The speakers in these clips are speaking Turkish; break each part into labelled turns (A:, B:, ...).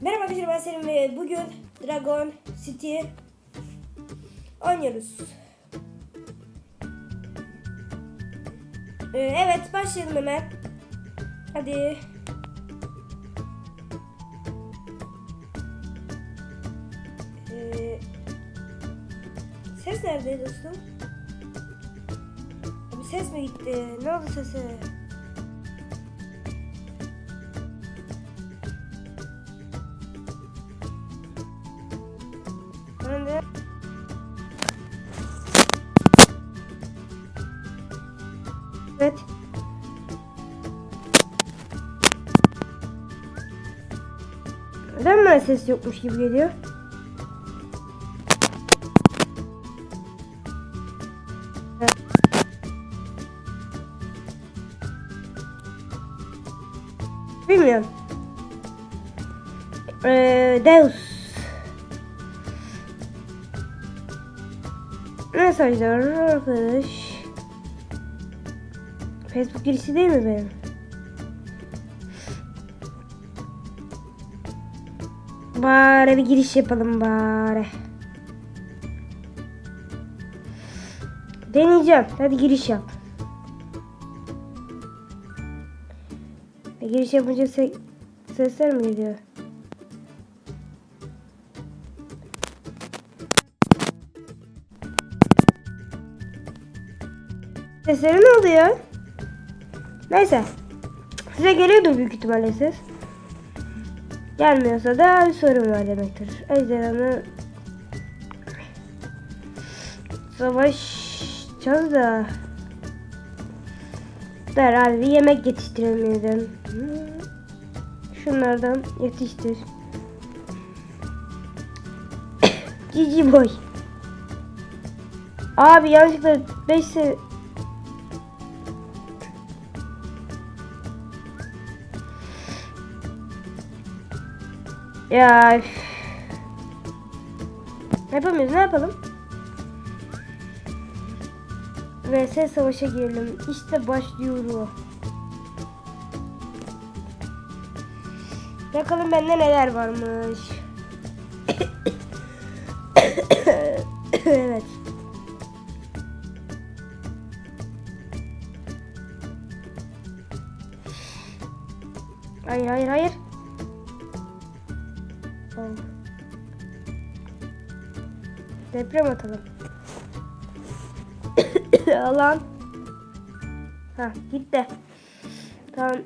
A: Merhaba arkadaşlar ben Selim ve bugün Dragon City oynuyoruz. Ee, evet başlayalım hemen. Hadi. Ee, ses nerede dostum? Abi ses mi gitti? Ne oldu sese? Ses yokmuş gibi geliyor? Bilmiyorum. Ee, Deus. Mesajlar arkadaş. Facebook girişi değil mi benim? Bari bir giriş yapalım bari. Deneyeceğim. Hadi giriş yap. E, giriş yapınca se- sesler mi geliyor? Sesleri ne oluyor? Neyse. Size geliyordur büyük ihtimalle ses. Gelmiyorsa da sorun var demektir. Ejderhanı savaşacağız da Der abi bir yemek yetiştiremedim. Şunlardan yetiştir. Cici boy. Abi yanlışlıkla 5 se Ya üf. Yapamıyoruz ne yapalım? VS savaşa girelim. İşte başlıyor. Bakalım bende neler varmış. evet. Hayır hayır hayır. Deprem atalım. Alan. Ha gitti. Tamam.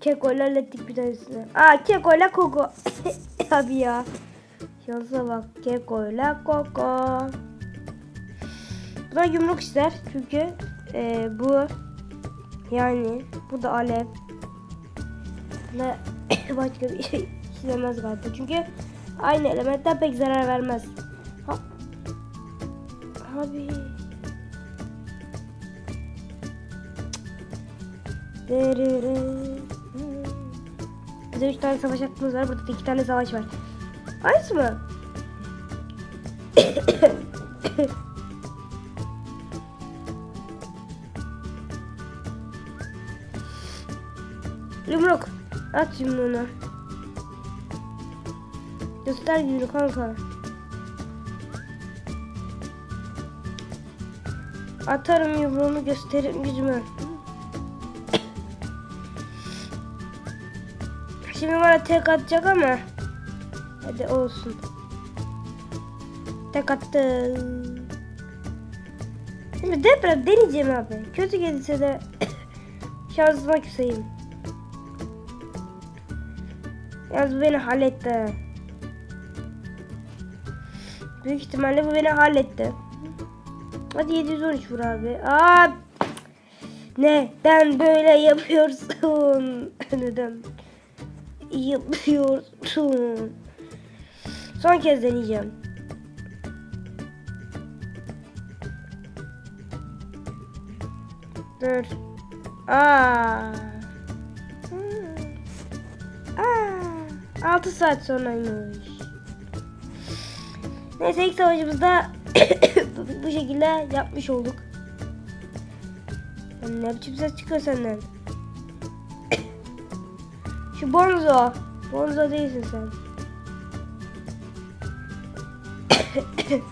A: Keko'yla hallettik bir tanesini. Aa Keko'yla Koko. Abi ya. Şansa bak. Keko'yla Koko. Bu da yumruk ister. Çünkü e, bu yani bu da alev. Ve başka bir şey işlemez galiba. Çünkü aynı elementten pek zarar vermez. Abi. Bize üç tane savaş hakkımız var. Burada da iki tane savaş var. Aynısı mı? Yumruk. At yumruğunu. Göster gücünü kanka. Atarım yumruğumu gösteririm gücümü. Şimdi bana tek atacak ama. Hadi olsun. Tek attı. Şimdi deprem deneyeceğim abi. Kötü gelirse de şansıma küseyim. Yalnız bu beni halletti. Büyük ihtimalle bu beni halletti. Hadi 713 vur abi. Aa! Neden böyle yapıyorsun? Neden yapıyorsun? Son kez deneyeceğim. Dur. Aa. Hmm. Aa. 6 saat sonraymış. Neyse ilk savaşımızda bu şekilde yapmış olduk. Lan ne biçim ses çıkıyor senden? Şu Bonzo. Bonzo değilsin sen.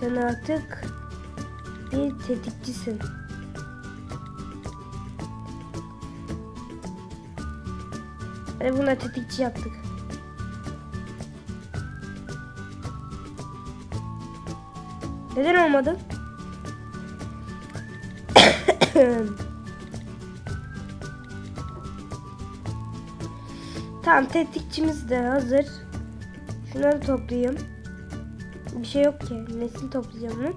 A: sen artık bir tetikçisin. Ve buna tetikçi yaptık. Neden olmadı? tamam tetikçimiz de hazır. Şunları toplayayım. Bir şey yok ki. Nesini toplayacağım bunu?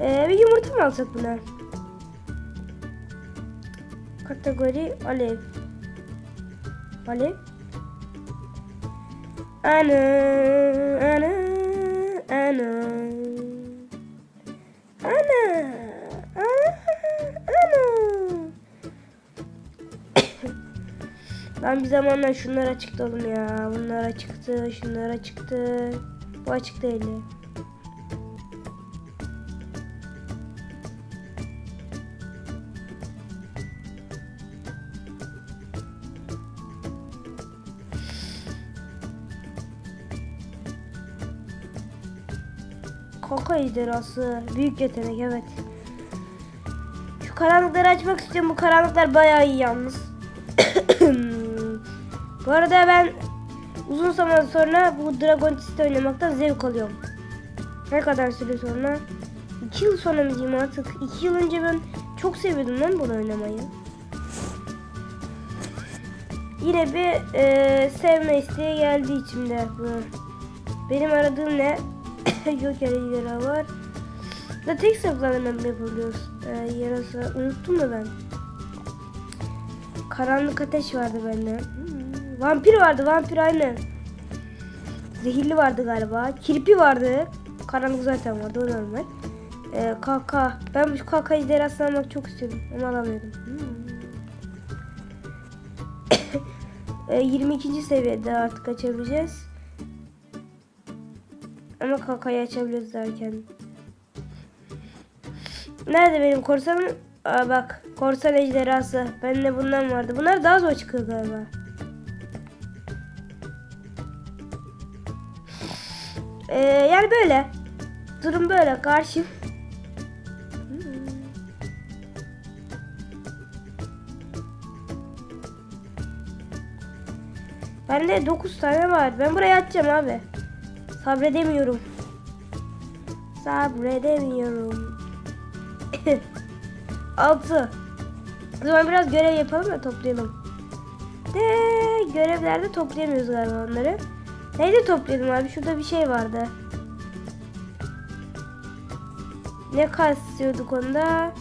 A: Ee, bir yumurta mı alsak buna? Kategori alev. Alev. Ana, ana. Ana, Ben bir zamanlar şunlar açıktı oğlum ya. Bunlar açıktı, şunlar açıktı. Bu açık değil. Kaka ejderhası. Büyük yetenek evet. Şu karanlıkları açmak istiyorum. Bu karanlıklar bayağı iyi yalnız. Bu arada ben uzun zaman sonra bu Dragon Test oynamaktan zevk alıyorum. Ne kadar süre sonra? 2 yıl sonra mı diyeyim artık? 2 yıl önce ben çok seviyordum lan bunu oynamayı. Yine bir e, sevme isteği geldi içimde. Benim aradığım ne? Joker ejderha var. Da tek sınıflarından mı yapabiliyoruz? Ee, yarasa unuttum da ben. Karanlık ateş vardı bende. Hmm, Vampir vardı vampir aynı. Zehirli vardı galiba. Kirpi vardı. Karanlık zaten vardı o normal. Ee, kaka. Ben bu kaka ejderhasını almak çok istiyordum ama alamıyordum. Hmm. Ee, 22. seviyede artık açabileceğiz. Ama kakayı açabiliriz derken. Nerede benim korsanım? Aa bak korsan ejderhası. Bende bundan vardı. Bunlar daha zor çıkıyor galiba. Ee, yani böyle. Durum böyle. Karşı. Bende 9 tane var. Ben buraya atacağım abi. Sabredemiyorum. Sabredemiyorum. 6. O zaman biraz görev yapalım da toplayalım. De görevlerde toplayamıyoruz galiba onları. Neydi toplayalım abi? Şurada bir şey vardı. Ne kasıyorduk onda?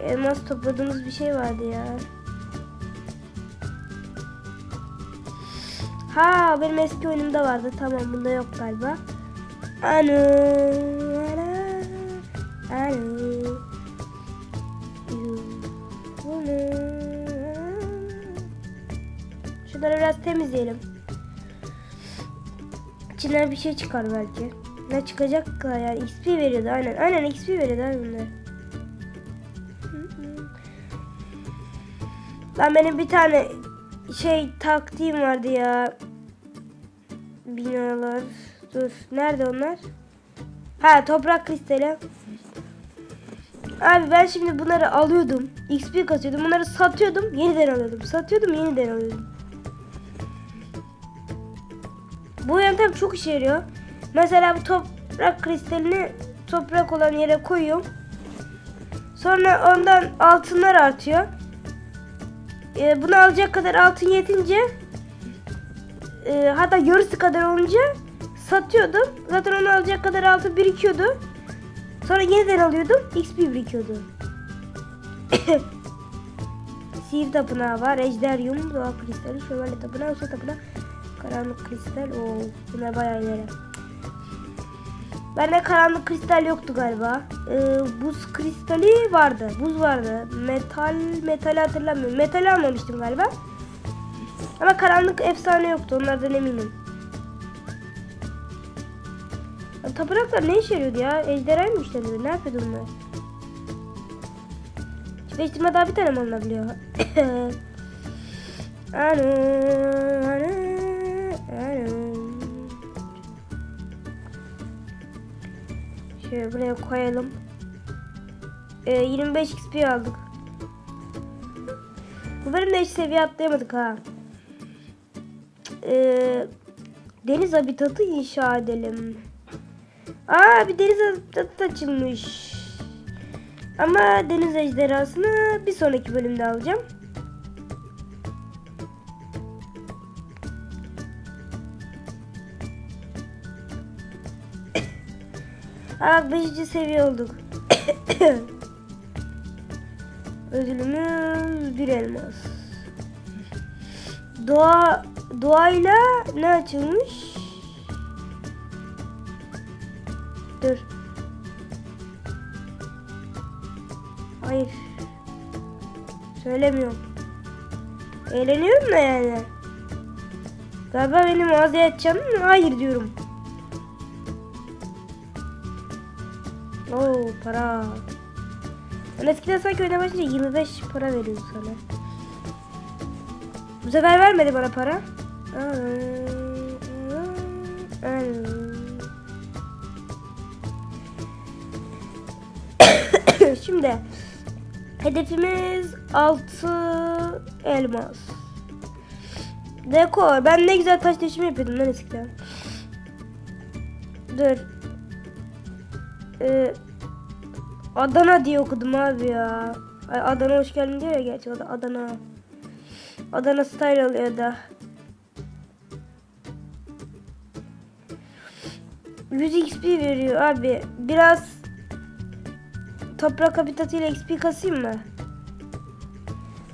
A: Elmas topladığımız bir şey vardı ya. Ha benim eski oyunumda vardı. Tamam bunda yok galiba. Anu, anu. Şunları biraz temizleyelim. İçinden bir şey çıkar belki. Ne çıkacak yani XP veriyordu aynen. Aynen XP veriyordu abi bunlar. Lan benim bir tane şey taktiğim vardı ya. Binalar. Dur. Nerede onlar? Ha toprak kristali. Abi ben şimdi bunları alıyordum. XP kasıyordum. Bunları satıyordum. Yeniden alıyordum. Satıyordum. Yeniden alıyordum. Bu yöntem çok işe yarıyor. Mesela bu toprak kristalini toprak olan yere koyuyorum. Sonra ondan altınlar artıyor. Ee, bunu alacak kadar altın yetince e, hatta yarısı kadar olunca satıyordum. Zaten onu alacak kadar altın birikiyordu. Sonra yeniden alıyordum. XP birikiyordu. Sihir tapınağı var. Ejderyum, doğa kristali, şövalye tapınağı, usta tapınağı, karanlık kristal. Oo, bunlar bayağı ileri. Bende karanlık kristal yoktu galiba. Ee, buz kristali vardı. Buz vardı. Metal, metal hatırlamıyorum. Metal almamıştım galiba. Ama karanlık efsane yoktu. Onlardan eminim. Tapınaklar ne işe yarıyordu ya? Ejderha mı işleniyor? Ne yapıyordu bunlar? Çiftleştirme daha bir tane mi alınabiliyor? Anu, anu, Şöyle buraya koyalım. Ee, 25 XP aldık. Bu bölümde hiç seviye atlayamadık ha. Ee, deniz habitatı inşa edelim. Aa bir deniz habitatı açılmış. Ama deniz ejderhasını bir sonraki bölümde alacağım. Aa 5. seviye olduk. Ödülümüz bir elmas. Doğa doğayla ne açılmış? Dur. Hayır. Söylemiyorum. Eğleniyorum da yani. Galiba beni mağazaya açacağım. Hayır diyorum. Oo para. Ben eskiden sanki oyuna başlayınca 25 para veriyordu sana. Bu sefer vermedi bana para. Şimdi hedefimiz 6 elmas. Dekor. Ben ne güzel taş değişimi yapıyordum lan eskiden. Dur. Ee, Adana diye okudum abi ya. Ay, Adana hoş geldin diyor ya gerçi o da Adana. Adana style oluyor da. 100 XP veriyor abi. Biraz toprak habitatıyla XP kasayım mı?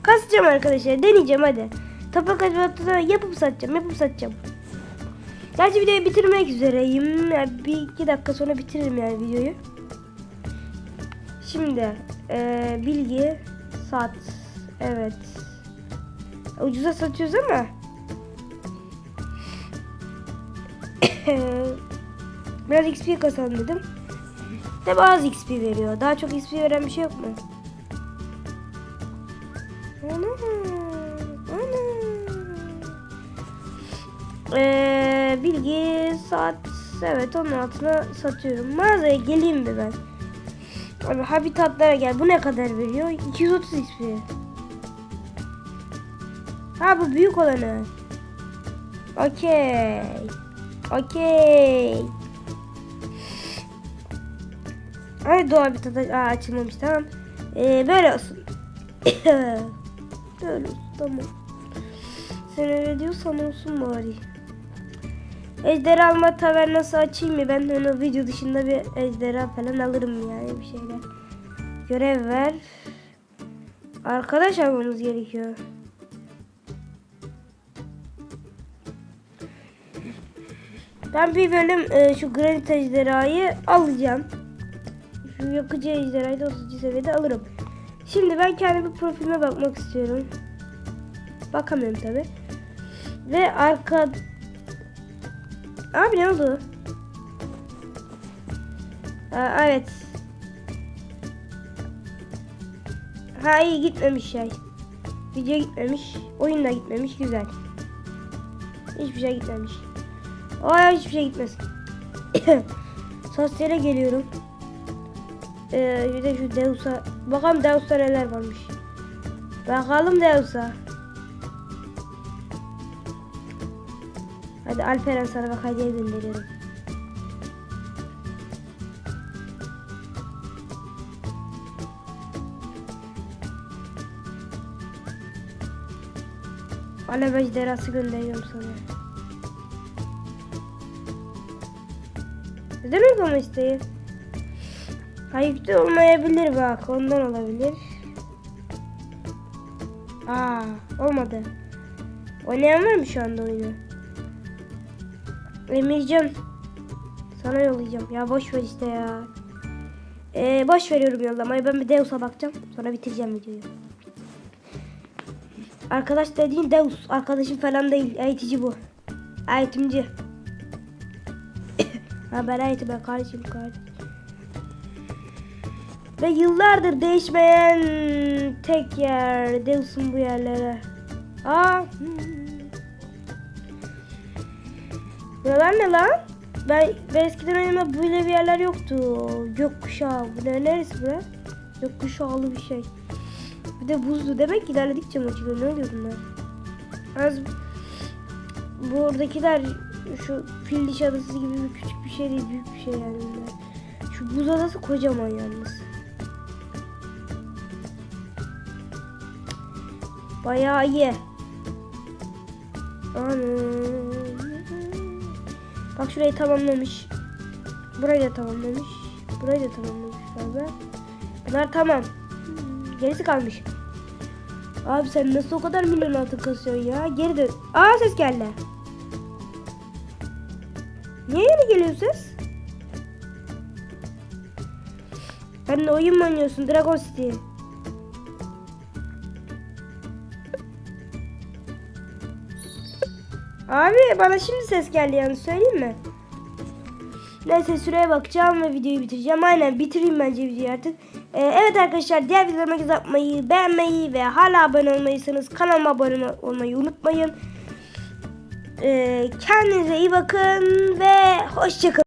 A: Kasacağım arkadaşlar. Deneyeceğim hadi. Toprak habitatını yapıp satacağım. Yapıp satacağım. Gerçi videoyu bitirmek üzereyim. Yani bir iki dakika sonra bitiririm yani videoyu. Şimdi eee, bilgi sat. Evet. Ucuza satıyoruz ama. Biraz XP kazan dedim. De bazı XP veriyor. Daha çok XP veren bir şey yok mu? Ana, ana. Ee, bilgi saat evet onun altına satıyorum. Mağazaya geleyim mi ben? Abi habitatlara gel. Bu ne kadar veriyor? 230 XP. Ha bu büyük olanı. Okey. Okey. Ay doğa habitatı Aa, açılmamış tamam. Ee, böyle olsun. böyle olsun tamam. Sen öyle diyorsan olsun bari. Ejderha alma tavernası açayım mı? Ben onu video dışında bir ejderha falan alırım yani bir şeyler. Görev ver. Arkadaş almamız gerekiyor. Ben bir bölüm e, şu granit ejderhayı alacağım. Şu yakıcı ejderhayı da 30. seviyede alırım. Şimdi ben kendi bir profilime bakmak istiyorum. Bakamıyorum tabi. Ve arka... Abi ne oldu? Aa, evet. Ha iyi gitmemiş şey. Video gitmemiş. Oyun da gitmemiş. Güzel. Hiçbir şey gitmemiş. Aa hiçbir şey gitmesin. Sosyale geliyorum. Ee, bir de şu Deus'a. Bakalım Deus'ta neler varmış. Bakalım Deus'a. Hadi Alperen sana bak hediye gönderiyorum. Alev ejderhası gönderiyorum sana. Neden uygulama isteği? Ayıptı olmayabilir bak ondan olabilir. Aa olmadı. Oynayan var mı şu anda oyunu? Emircan. Sana yollayacağım. Ya boş ver işte ya. Ee, boş veriyorum yollamayı. Ben bir Deus'a bakacağım. Sonra bitireceğim videoyu. Arkadaş dediğin Deus. Arkadaşım falan değil. Eğitici bu. Eğitimci. ha ben eğitim ben kardeşim kardeşim. Ve yıllardır değişmeyen tek yer Deus'un bu yerlere. Aa. hmm. Buralar ne lan? ben, ben eskiden oynadığımda böyle bir yerler yoktu. Gökkuşağı. Bu ne? Neresi bura? Gökkuşağlı bir şey. Bir de buzlu. Demek ki ilerledikçe mi açılıyor? Ne oluyor bunlar? Az buradakiler şu fil diş adası gibi bir küçük bir şey değil. Büyük bir şey yani. Şu buz adası kocaman yalnız. Bayağı iyi. Anam. Bak şurayı tamamlamış. Burayı da tamamlamış. Burayı da tamamlamış galiba. Bunlar tamam. Gerisi kalmış. Abi sen nasıl o kadar milyon altın kasıyorsun ya? Geri dön. Aa ses geldi. Niye yeni geliyor ses? Sen de oyun mu oynuyorsun? Dragon City. Abi bana şimdi ses geldi yani söyleyeyim mi? Neyse süreye bakacağım ve videoyu bitireceğim. Aynen bitireyim bence videoyu artık. Ee, evet arkadaşlar diğer videolarıma göz atmayı, beğenmeyi ve hala abone olmayıysanız kanalıma abone olmayı unutmayın. Ee, kendinize iyi bakın ve hoşçakalın.